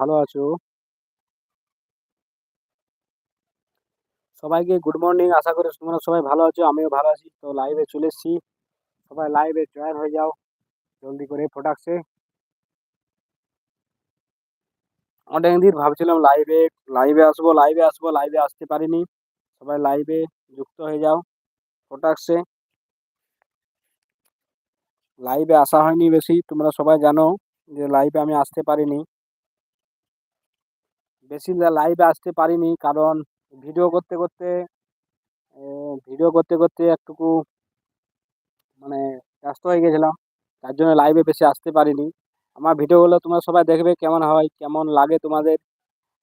ভালো আছো? সবাইকে গুড মর্নিং আশা করি তোমরা সবাই ভালো আছো, আমিও ভালো আছি। তো লাইভে চলে এসেছি। সবাই লাইভে জয়েন হয়ে যাও, জলদি করে প্রোডাক্টসে অনেক দিন ভাবছিলাম লাইভে লাইভে আসব লাইভে আসব লাইভে আসতে পারিনি। সবাই লাইভে যুক্ত হয়ে যাও প্রোডাক্টসে লাইভে আসা হয়নি বেশি, তোমরা সবাই জানো যে লাইভে আমি আসতে পারিনি। বেশি লাইভে আসতে পারিনি কারণ ভিডিও করতে করতে ভিডিও করতে করতে একটুকু মানে ব্যস্ত হয়ে গেছিলাম। তার জন্য লাইভে বেশি আসতে পারিনি। আমার ভিডিওগুলো তোমরা সবাই দেখবে কেমন হয়, কেমন লাগে তোমাদের।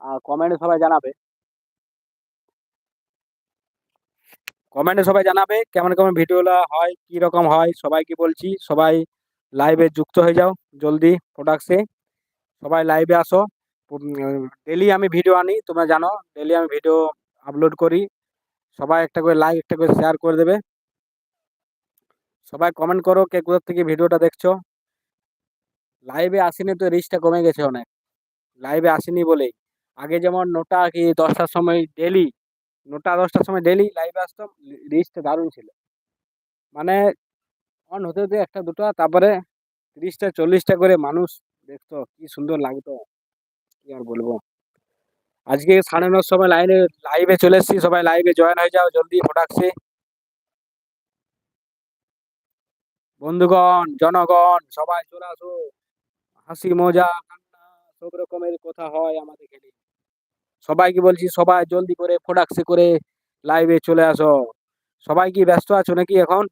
আর কমেন্টে সবাই জানাবে। কমেন্টে সবাই জানাবে কেমন কেমন ভিডিওগুলো হয়, কী রকম হয়, সবাইকে বলছি। সবাই লাইভে যুক্ত হয়ে যাও জলদি প্রোডাক্টসে সবাই লাইভে আসো। ডেলি আমি ভিডিও আনি, তোমরা জানো ডেলি আমি ভিডিও আপলোড করি। সবাই একটা করে লাইক একটা করে শেয়ার করে দেবে। সবাই কমেন্ট করো কে কোথার থেকে ভিডিওটা দেখছ। লাইভে আসেনি তো রিচটা কমে গেছে অনেক। লাইভে আসেনি বলেই। আগে যেমন নটা কি দশটার সময় ডেলি নটা দশটার সময় ডেলি লাইভে আসতাম রিচটা দারুণ ছিল। মানে অন হতে হতে একটা দুটো, তারপরে তিরিশটা, চল্লিশটা করে মানুষ দেখতো, কি সুন্দর লাগতো। কি আর বলব? আজকে সাড়ে নটার সময় লাইনে লাইভে চলে এসেছি, সবাই লাইভে জয়েন হয়ে যাও, জলদি প্রোডাক্টসে বন্ধুগণ, জনগণ, সবাই চলে আসো। হাসি, মজা, কান্না, সব রকমের কথা হয় আমাদের এখানে। সবাইকে বলছি, সবাই জলদি করে প্রোডাক্টসে করে লাইভে চলে আসো। সবাই কি ব্যস্ত আছো নাকি এখন?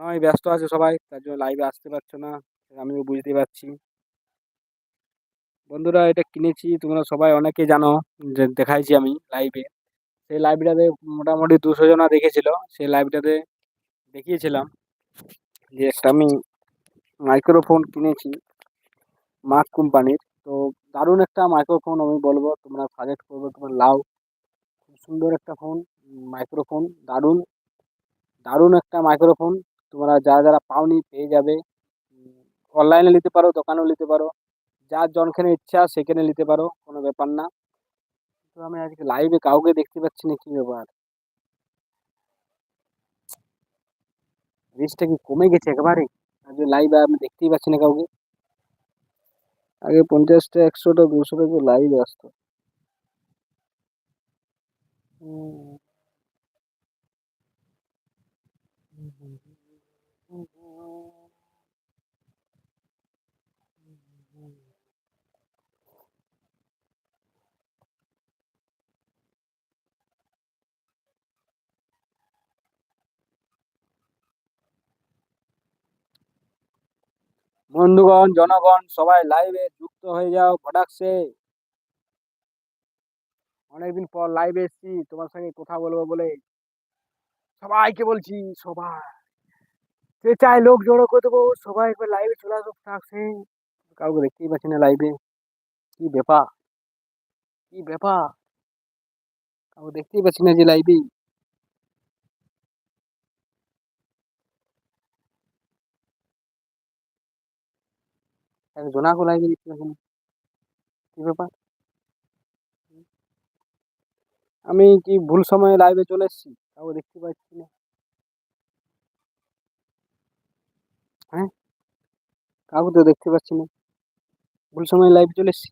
মনে হয় ব্যস্ত আছে সবাই, তার জন্য লাইভে আসতে পারছ না, আমিও বুঝতে পারছি। বন্ধুরা, এটা কিনেছি। তোমরা সবাই অনেকে জানো যে দেখাইছি আমি লাইভে সেই লাইভটাতে মোটামুটি দুশো জনা দেখেছিল। সেই লাইভটাতে দেখিয়েছিলাম যে একটা আমি মাইক্রোফোন কিনেছি মার্ক কোম্পানির। তো দারুণ একটা মাইক্রোফোন আমি বলব। তোমরা সাজেস্ট করব তোমার লাও। খুব সুন্দর একটা ফোন মাইক্রোফোন দারুণ দারুণ একটা মাইক্রোফোন তোমরা যারা যারা পাওনি পেয়ে যাবে। অনলাইনে নিতে পারো, দোকানেও নিতে পারো। যার জনখানে ইচ্ছা সেখানে নিতে পারো, কোনো ব্যাপার না। তো আমি আজকে লাইভে কাউকে দেখতে পাচ্ছি না, কী ব্যাপার? রিচটা কি কমে গেছে একেবারে? আজকে লাইভে আমি দেখতেই পাচ্ছি না কাউকে। আগে পঞ্চাশটা, একশোটা, দুশোটা তো লাইভে আসতো। বন্ধুগণ, জনগণ, সবাই লাইভে যুক্ত হয়ে যাও প্রোডাক্টসে অনেকদিন পর লাইভে এসেছি, তোমার সঙ্গে কথা বলব বলে সবাইকে বলছি, সবাই। সে চাই লোক জড়ো করে দেবো, সবাই একবার লাইভে চলে আসব প্রোডাক্টসে কাউকে দেখতেই পাচ্ছি না লাইভে কি ব্যাপার? কি ব্যাপার? কাউকে দেখতেই পাচ্ছি না যে লাইভে জোনাকো লাইভে দেখতে পাচ্ছি না কি ব্যাপার? আমি কি ভুল সময়ে লাইভে চলে এসেছি? তাও দেখতে পাচ্ছি না। হ্যাঁ কাউকে তো দেখতে পাচ্ছি না। ভুল সময় লাইভ চলে এসেছি।